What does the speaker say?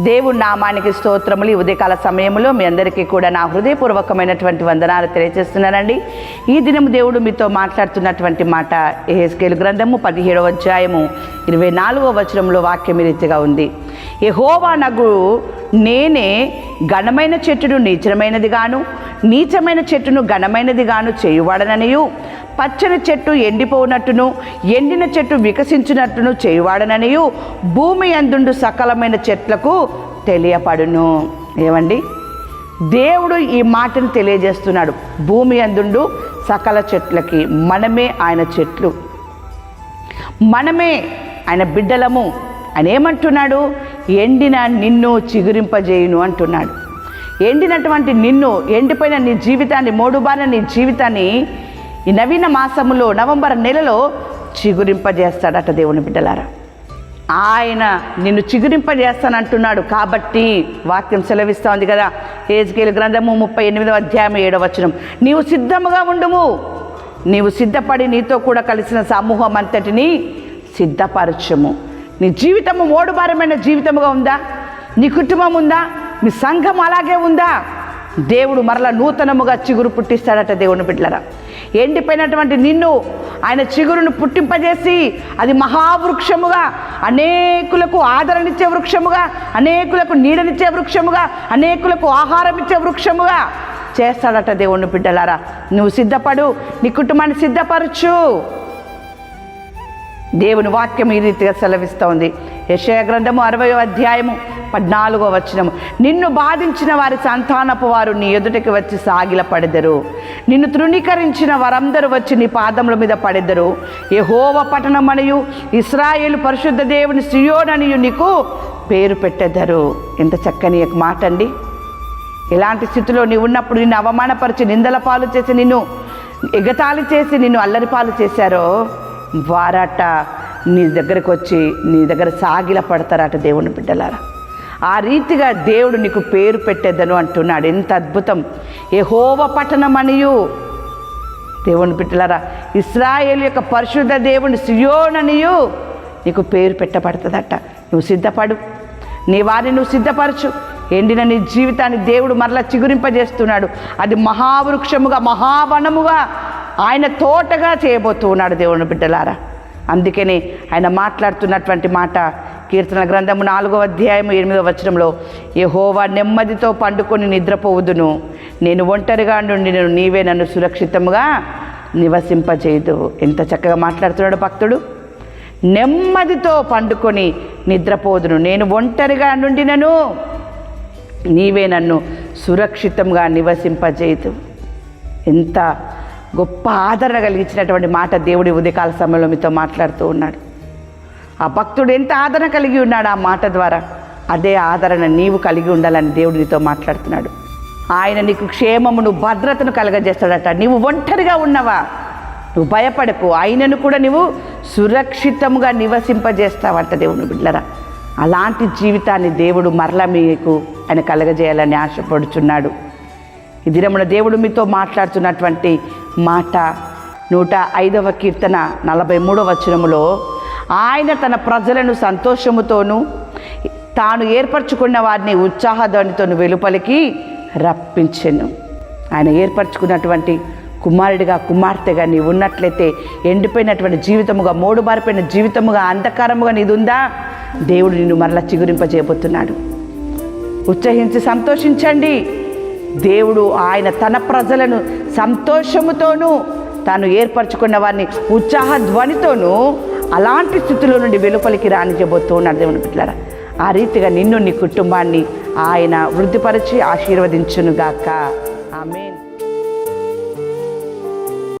దేవుడి నామానికి స్తోత్రములు ఈ ఉదయకాల సమయంలో మీ అందరికీ కూడా నా హృదయపూర్వకమైనటువంటి వందనాలు తెలియజేస్తున్నానండి. ఈ దినం దేవుడు మీతో మాట్లాడుతున్నటువంటి మాట ఏహెస్కేలు గ్రంథము పదిహేడవ అధ్యాయము ఇరవై నాలుగవ వచనంలో వాక్యం రీతిగా ఉంది. యహోవా నగు నేనే ఘనమైన చెట్టును నీచమైనది గాను నీచమైన చెట్టును ఘనమైనది గాను చేయువాడననియు. పచ్చని చెట్టు ఎండిపోనట్టును ఎండిన చెట్టు వికసించినట్టును చేయువాడననియు భూమి అందుండు సకలమైన చెట్లకు తెలియపడును. ఏమండి? దేవుడు ఈ మాటను తెలియజేస్తున్నాడు. భూమి అందుండు సకల చెట్లకి మనమే ఆయన చెట్లు. మనమే ఆయన బిడ్డలము ఆయన ఏమంటున్నాడు ఎండిన నిన్ను చిగురింపజేయును అంటున్నాడు. ఎండినటువంటి నిన్ను ఎండిపోయిన నీ జీవితాన్ని మోడుబారిన నీ జీవితాన్ని ఈ నవీన మాసములో నవంబర్ నెలలో చిగురింపజేస్తాడట దేవుని బిడ్డలారా. ఆయన నిన్ను చిగురింపజేస్తానంటున్నాడు కాబట్టి వాక్యం సెలవిస్తూ ఉంది కదా. ఏజ్కేలు గ్రంథము ముప్పై ఎనిమిదవ అధ్యాయం ఏడవచనం నీవు సిద్ధముగా ఉండుము. నీవు సిద్ధపడి నీతో కూడా కలిసిన సమూహం అంతటిని సిద్ధపరచము. నీ జీవితము మోడుబారమైన జీవితముగా ఉందా? నీ కుటుంబం ఉందా? నీ సంఘం అలాగే ఉందా? దేవుడు మరలా నూతనముగా చిగురు పుట్టిస్తాడట దేవుని బిడ్డలరా. ఎండిపోయినటువంటి నిన్ను ఆయన చిగురును పుట్టింపజేసి అది మహావృక్షముగా అనేకులకు ఆదరణిచ్చే వృక్షముగా అనేకులకు నీడనిచ్చే వృక్షముగా అనేకులకు ఆహారం ఇచ్చే వృక్షముగా చేస్తాడట దేవుని బిడ్డలారా. నువ్వు సిద్ధపడు నీ కుటుంబాన్ని సిద్ధపరచు. దేవుని వాక్యం ఈ రీతిగా సెలవిస్తోంది. యశయ గ్రంథము అరవై అధ్యాయము పద్నాలుగో వచనము. నిన్ను బాధించిన వారి సంతానపు వారు నీ ఎదుటికి వచ్చి సాగిల పడెదరు. నిన్ను తృణీకరించిన వారందరూ వచ్చి నీ పాదముల మీద పడెదరు. యహోవ పట్టణమనియు ఇస్రాయేల్ పరిశుద్ధ దేవుని సియోననియు నీకు పేరు పెట్టెదరు. ఎంత చక్కని మాట అండి ఇలాంటి స్థితిలో నీవు ఉన్నప్పుడు నిన్ను అవమానపరిచి నిందల పాలు చేసి నిన్ను ఎగతాళి చేసి నిన్ను అల్లరి పాలు చేశారో? వారట నీ దగ్గరకు వచ్చి నీ దగ్గర సాగిల పడతారట దేవుని బిడ్డలారా. ఆ రీతిగా దేవుడు నీకు పేరు పెట్టేద్దను అంటున్నాడు. ఎంత అద్భుతం. ఏహోవ పట్టణమనియు. దేవుని బిడ్డలారా ఇస్రాయేల్ యొక్క పరిశుద్ధ దేవుని సియోననియు నీకు పేరు పెట్టబడుతుందట. నువ్వు సిద్ధపడు. నీ వారిని నువ్వు సిద్ధపరచు. ఎండిన నీ జీవితాన్ని దేవుడు మరలా చిగురింపజేస్తున్నాడు. అది మహావృక్షముగా మహావనముగా ఆయన తోటగా చేయబోతున్నాడు దేవుని బిడ్డలారా. అందుకని ఆయన మాట్లాడుతున్నటువంటి మాట కీర్తన గ్రంథము నాలుగో అధ్యాయము ఎనిమిదో వచనంలో యహోవా నెమ్మదితో పండుకొని నిద్రపోవుదును. నేను ఒంటరిగా నుండి నేను నీవే నన్ను సురక్షితముగా నివసింపచేయదు ఎంత చక్కగా మాట్లాడుతున్నాడు భక్తుడు. నెమ్మదితో పండుకొని నిద్రపోదును నేను ఒంటరిగా నుండినను నీవే నన్ను సురక్షితంగా నివసింపజేయదు ఎంత గొప్ప ఆదరణ కలిగించినటువంటి మాట దేవుడి ఉదయకాల సమయంలో మీతో మాట్లాడుతూ ఉన్నాడు. ఆ భక్తుడు ఎంత ఆదరణ కలిగి ఉన్నాడు ఆ మాట ద్వారా? అదే ఆదరణ నీవు కలిగి ఉండాలని దేవుడు నీతో మాట్లాడుతున్నాడు. ఆయన నీకు క్షేమమును భద్రతను కలగజేస్తాడట. నీవు ఒంటరిగా ఉన్నవా? నువ్వు భయపడకు. ఆయనను కూడా నువ్వు సురక్షితముగా నివసింపజేస్తావంట దేవుని బిడ్డరా అలాంటి జీవితాన్ని దేవుడు మరల మీకు ఆయన కలగజేయాలని ఆశపడుచున్నాడు. ఈ దినమున దేవుడు మీతో మాట్లాడుతున్నటువంటి మాట నూట ఐదవ కీర్తన నలభై మూడవ వచనములో ఆయన తన ప్రజలను సంతోషముతోనూ తాను ఏర్పరచుకున్న వారిని ఉత్సాహధ్వనితోను వెలుపలికి రప్పించెను. ఆయన ఏర్పరచుకున్నటువంటి కుమారుడిగా కుమార్తెగా నీవు ఉన్నట్లయితే ఎండిపోయినటువంటి జీవితముగా మోడుబారిపోయిన జీవితముగా అంధకారముగా నీది ఉందా దేవుడు నిన్ను మరలా చిగురింపజేయబోతున్నాడు. ఉత్సహించి సంతోషించండి. దేవుడు ఆయన తన ప్రజలను సంతోషముతోనూ తాను ఏర్పరచుకున్న వారిని ఉత్సాహ ధ్వనితోనూ అలాంటి స్థితిలో నుండి వెలుపలికి రానిచ్చబోతూ ఉన్నాడు దేవుని బిడ్డలారా. ఆ రీతిగా నిన్ను నీ కుటుంబాన్ని ఆయన వృద్ధిపరిచి ఆశీర్వదించునుగాక. ఆమెన్.